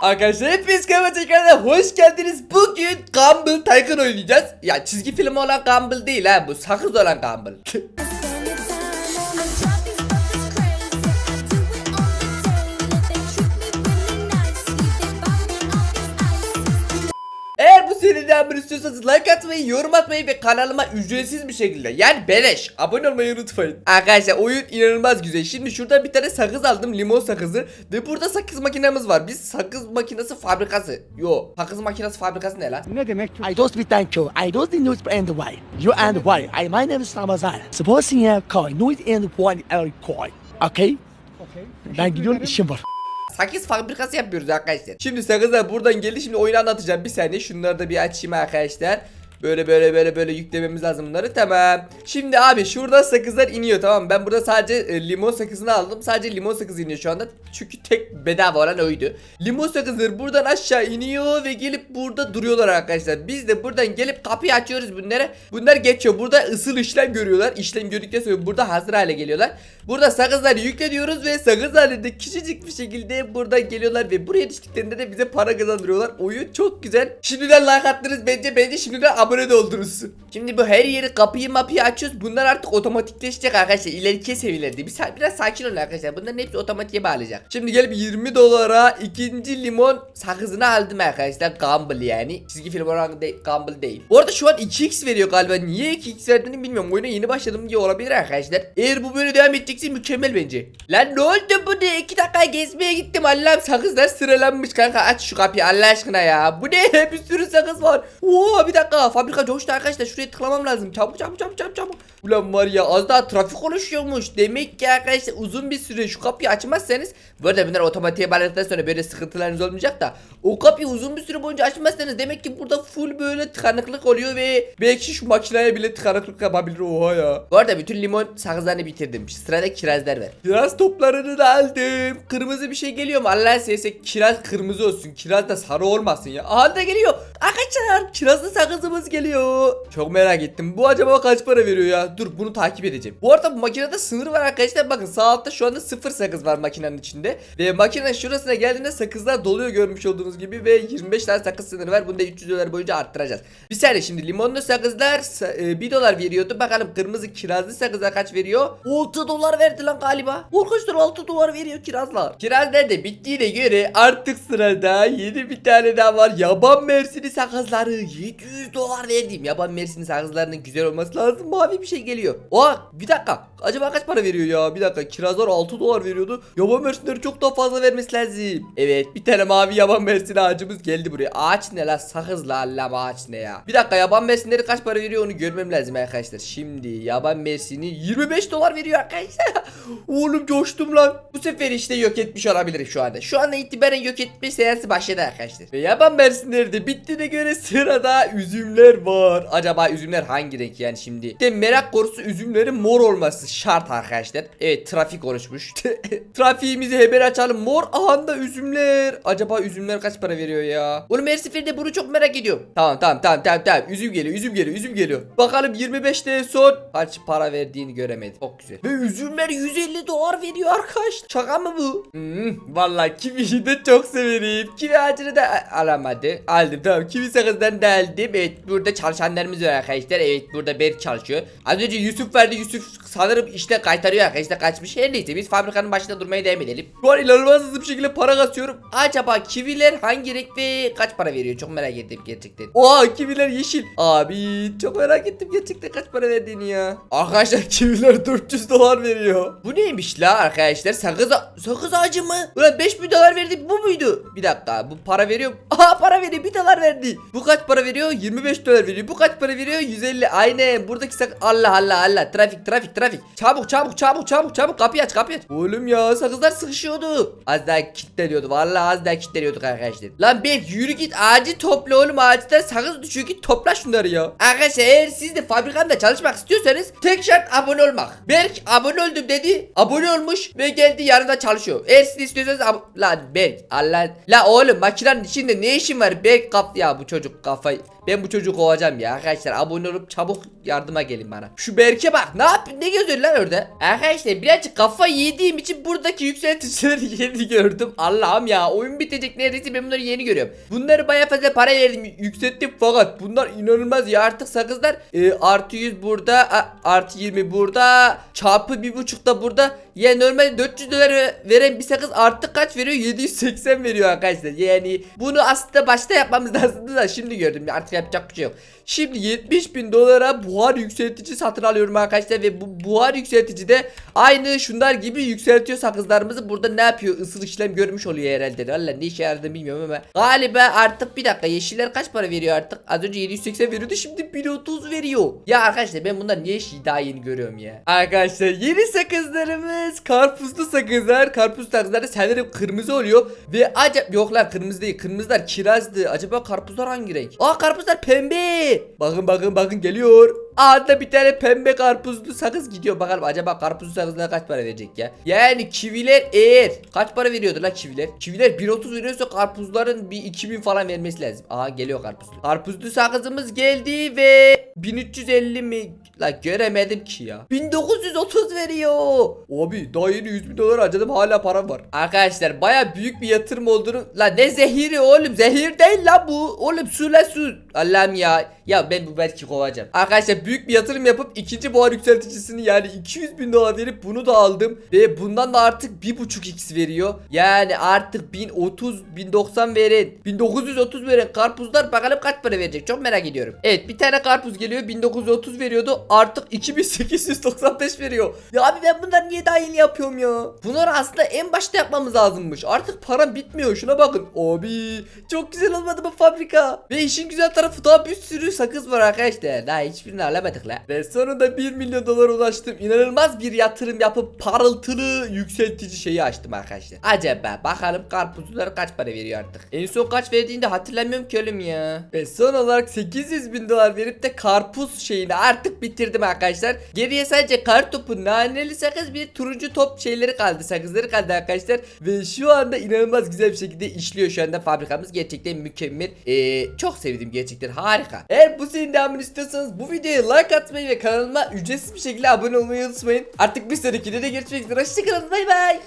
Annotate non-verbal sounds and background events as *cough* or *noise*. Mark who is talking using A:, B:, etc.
A: Arkadaşlar hepiniz kanalıma tekrardan hoş geldiniz. Bugün Gumball Tycoon oynayacağız. Ya çizgi film olan Gumball değil ha bu sakız olan Gumball. *laughs* Bir istiyorsanız like atmayı, yorum atmayı ve kanalıma ücretsiz bir şekilde yani beleş abone olmayı unutmayın. Arkadaşlar oyun inanılmaz güzel. Şimdi şurada bir tane sakız aldım limon sakızı ve burada sakız makinemiz var. Biz sakız makinesi fabrikası. Yo sakız makinesi fabrikası ne lan?
B: Ne demek
C: I don't speak thank you. I don't know and why. You and why. I my name is Ramazan. Supposing you coin, no it and one every coin. Okay? Ben gidiyorum işim var.
A: Sakız fabrikası yapıyoruz arkadaşlar. Şimdi sakızlar buradan geldi. Şimdi oyunu anlatacağım. Bir saniye şunları da bir açayım arkadaşlar. Böyle böyle böyle böyle yüklememiz lazım bunları. Tamam. Şimdi abi şurada sakızlar iniyor tamam? Ben burada sadece e, limon sakızını aldım. Sadece limon sakızı iniyor şu anda. Çünkü tek bedava olan oydu. Limon sakızları buradan aşağı iniyor ve gelip burada duruyorlar arkadaşlar. Biz de buradan gelip kapıyı açıyoruz bunlara. Bunlar geçiyor. Burada ısıl işlem görüyorlar. İşlem gördükten sonra burada hazır hale geliyorlar. Burada sakızları yükle ve sakız halinde küçücük bir şekilde buradan geliyorlar ve buraya düştüklerinde de bize para kazandırıyorlar. Oyun çok güzel. Şimdiden like attınız bence bence şimdiden abone de oldunuz. Şimdi bu her yeri kapıyı mapıyı açıyoruz. Bunlar artık otomatikleşecek arkadaşlar. İleriki seviyelerde. Bir, biraz sakin olun arkadaşlar. Bunların hepsi otomatiğe bağlayacak. Şimdi gelip 20 dolara ikinci limon sakızını aldım arkadaşlar. Gumball yani. Çizgi film olan de Gumball değil. Bu arada şu an 2x veriyor galiba. Niye 2x verdiğini bilmiyorum. Oyuna yeni başladım diye olabilir arkadaşlar. Eğer bu böyle devam edecekse mükemmel bence. Lan ne oldu bu ne? 2 dakika gezmeye gittim. Allah'ım sakızlar sıralanmış kanka. Aç şu kapıyı Allah aşkına ya. Bu ne? *laughs* Bir sürü sakız var. Oo bir dakika. Fabrika coştu arkadaşlar. Şuraya tıklamam lazım. Çabuk çabuk çabuk çabuk çabuk. Ulan var ya az daha trafik oluşuyormuş. Demek ki arkadaşlar uzun bir süre şu kapıyı açmazsanız bu arada bunlar otomatiğe bağladıktan sonra böyle sıkıntılarınız olmayacak da o kapıyı uzun bir süre boyunca açmazsanız demek ki burada full böyle tıkanıklık oluyor ve belki şu makineye bile tıkanıklık yapabilir oha ya. Bu arada bütün limon sakızlarını bitirdim. Sırada kirazlar var. Kiraz toplarını da aldım. Kırmızı bir şey geliyor mu? Allah sevse kiraz kırmızı olsun. Kiraz da sarı olmasın ya. Aha da geliyor. Arkadaşlar kirazlı sakızımız geliyor. Çok merak ettim. Bu acaba kaç para veriyor ya? Dur bunu takip edeceğim. Bu arada bu makinede sınır var arkadaşlar. Bakın sağ altta şu anda sıfır sakız var makinenin içinde. Ve makine şurasına geldiğinde sakızlar doluyor görmüş olduğunuz gibi. Ve 25 tane sakız sınırı var. Bunu da 300 dolar boyunca arttıracağız. Bir saniye şimdi limonlu sakızlar sa- e, 1 dolar veriyordu. Bakalım kırmızı kirazlı sakızlar kaç veriyor? 6 dolar verdi lan galiba. Arkadaşlar 6 dolar veriyor kirazlar. Kiraz nerede bittiğine göre artık sırada yeni bir tane daha var. Yaban mersini sakızları 700 dolar verdim. Yaban mersini sakızlarının güzel olması lazım. Mavi bir şey geliyor. Oha bir dakika. Acaba kaç para veriyor ya? Bir dakika. Kirazlar 6 dolar veriyordu. Yaban mersinleri çok daha fazla vermesi lazım. Evet bir tane mavi yaban mersini ağacımız geldi buraya. Ağaç ne la? Sakızla Allah'ım ağaç ne ya? Bir dakika yaban mersinleri kaç para veriyor onu görmem lazım arkadaşlar. Şimdi yaban mersini 25 dolar veriyor arkadaşlar. *laughs* Oğlum coştum lan. Bu sefer işte yok etmiş olabilirim şu anda. Şu anda itibaren yok etme seansı başladı arkadaşlar. Ve yaban mersinleri de bittiğine göre sırada üzümler var. Acaba üzümler hangi renk yani şimdi? De merak konusu üzümlerin mor olması şart arkadaşlar. Evet trafik oluşmuş. *laughs* Trafiğimizi hemen açalım. Mor ahanda üzümler. Acaba üzümler kaç para veriyor ya? Oğlum her seferinde bunu çok merak ediyorum. Tamam tamam tamam tamam tamam. Üzüm geliyor üzüm geliyor üzüm geliyor. Bakalım 25'te son kaç para verdiğini göremedim. Çok güzel. Ve üzümler 150 dolar veriyor arkadaşlar. Şaka mı bu? Hmm, vallahi kiviyi de çok severim. Kivi ağacını da alamadı. Aldım tamam. Kivi sakızdan da aldım. Evet burada çalışanlarımız var arkadaşlar. Evet burada Berk çalışıyor. Az önce Yusuf vardı. Yusuf sanırım işte kaytarıyor arkadaşlar kaçmış. Her neyse biz fabrikanın başında durmaya devam edelim. Şu an inanılmaz hızlı bir şekilde para kasıyorum. Acaba kiviler hangi renk ve kaç para veriyor? Çok merak ettim gerçekten. Oha kiviler yeşil. Abi çok merak ettim gerçekten kaç para verdiğini ya. Arkadaşlar kiviler 400 dolar veriyor. Bu neymiş la arkadaşlar? Sakız, sakız ağacı mı? Ulan 5000 dolar verdi bu muydu? Bir dakika bu para veriyor. Aha para veriyor 1 dolar verdi. Bu kaç para veriyor? 25 dolar veriyor. Bu kaç para veriyor? 150. Aynen buradaki sak Allah Allah Allah trafik trafik trafik. Çabuk çabuk çabuk çabuk çabuk kapıyı aç kapıyı aç. Oğlum ya sakızlar sıkışıyordu. Az daha kilitleniyordu. Vallahi az daha kilitleniyorduk arkadaşlar. Lan Berk yürü git ağacı topla oğlum ağaçtan sakız düşüyor git topla şunları ya. Arkadaşlar eğer siz de fabrikanda çalışmak istiyorsanız tek şart abone olmak. Berk abone oldum dedi. Abone olmuş ve geldi yanında çalışıyor. Eğer siz istiyorsanız ab- lan Berk Allah la oğlum makinenin içinde ne işin var Berk kap ya bu çocuk kafayı Ben bu çocuğu kovacağım ya arkadaşlar. Abone olup çabuk yardıma gelin bana. Şu Berke bak ne yap ne geziyor lan orada? Arkadaşlar birazcık kafa yediğim için buradaki yükselticileri *laughs* yeni gördüm. Allah'ım ya oyun bitecek neredeyse ben bunları yeni görüyorum. Bunları baya fazla para verdim yükselttim fakat bunlar inanılmaz ya artık sakızlar e, artı 100 burada artı 20 burada çarpı bir buçuk da burada ya normalde 400 dolar veren bir sakız artık kaç veriyor 780 veriyor arkadaşlar yani bunu aslında başta yapmamız lazımdı da şimdi gördüm artık yapacak bir şey yok Şimdi 70 bin dolara buhar yükseltici satın alıyorum arkadaşlar ve bu buhar yükseltici de aynı şunlar gibi yükseltiyor sakızlarımızı. Burada ne yapıyor? Isır işlem görmüş oluyor herhalde. Valla ne işe yaradığını bilmiyorum ama. Galiba artık bir dakika yeşiller kaç para veriyor artık? Az önce 780 veriyordu şimdi 1030 veriyor. Ya arkadaşlar ben bunlar niye daha yeni görüyorum ya. Arkadaşlar yeni sakızlarımız karpuzlu sakızlar. Karpuzlu sakızlar da kırmızı oluyor. Ve acaba yok lan kırmızı değil. Kırmızılar kirazdı. Acaba karpuzlar hangi renk? Aa karpuzlar pembe. Bakın bakın bakın geliyor. Anda bir tane pembe karpuzlu sakız gidiyor. Bakalım acaba karpuzlu sakızlara kaç para verecek ya? Yani kiviler eğer kaç para veriyordu lan kiviler? Kiviler 1.30 veriyorsa karpuzların bir 2000 falan vermesi lazım. Aha geliyor karpuzlu. Karpuzlu sakızımız geldi ve 1350 mi? La göremedim ki ya. 1930 veriyor. Abi daha yeni 100 bin dolar harcadım hala param var. Arkadaşlar baya büyük bir yatırım olduğunu. La ne zehiri oğlum zehir değil la bu. Oğlum su la su. Allah'ım ya. Ya ben bu belki kovacağım. Arkadaşlar büyük bir yatırım yapıp ikinci buhar yükselticisini yani 200 bin dolar verip bunu da aldım. Ve bundan da artık 1.5x veriyor. Yani artık 1030 1090 verin. 1930 verin karpuzlar bakalım kaç para verecek. Çok merak ediyorum. Evet bir tane karpuz geliyor 1930 veriyordu. Artık 2895 veriyor. Ya abi ben bunları niye daha yeni yapıyorum ya? Bunları aslında en başta yapmamız lazımmış. Artık param bitmiyor. Şuna bakın. Abi çok güzel olmadı bu fabrika. Ve işin güzel tarafı daha bir sürü sakız var arkadaşlar. Daha hiçbirini alamadık la. Ve sonunda 1 milyon dolar ulaştım. İnanılmaz bir yatırım yapıp parıltılı yükseltici şeyi açtım arkadaşlar. Acaba bakalım karpuzlar kaç para veriyor artık. En son kaç verdiğini de hatırlamıyorum ki oğlum ya. Ve son olarak 800 bin dolar verip de karpuz şeyini artık bitirdim arkadaşlar. Geriye sadece kartopu, naneli sakız bir turuncu top şeyleri kaldı. Sakızları kaldı arkadaşlar. Ve şu anda inanılmaz güzel bir şekilde işliyor şu anda fabrikamız. Gerçekten mükemmel. Ee, çok sevdim gerçekten harika. Eğer bu serinin devamını istiyorsanız bu videoya like atmayı ve kanalıma ücretsiz bir şekilde abone olmayı unutmayın. Artık bir sonraki de görüşmek üzere. Hoşçakalın bay bay.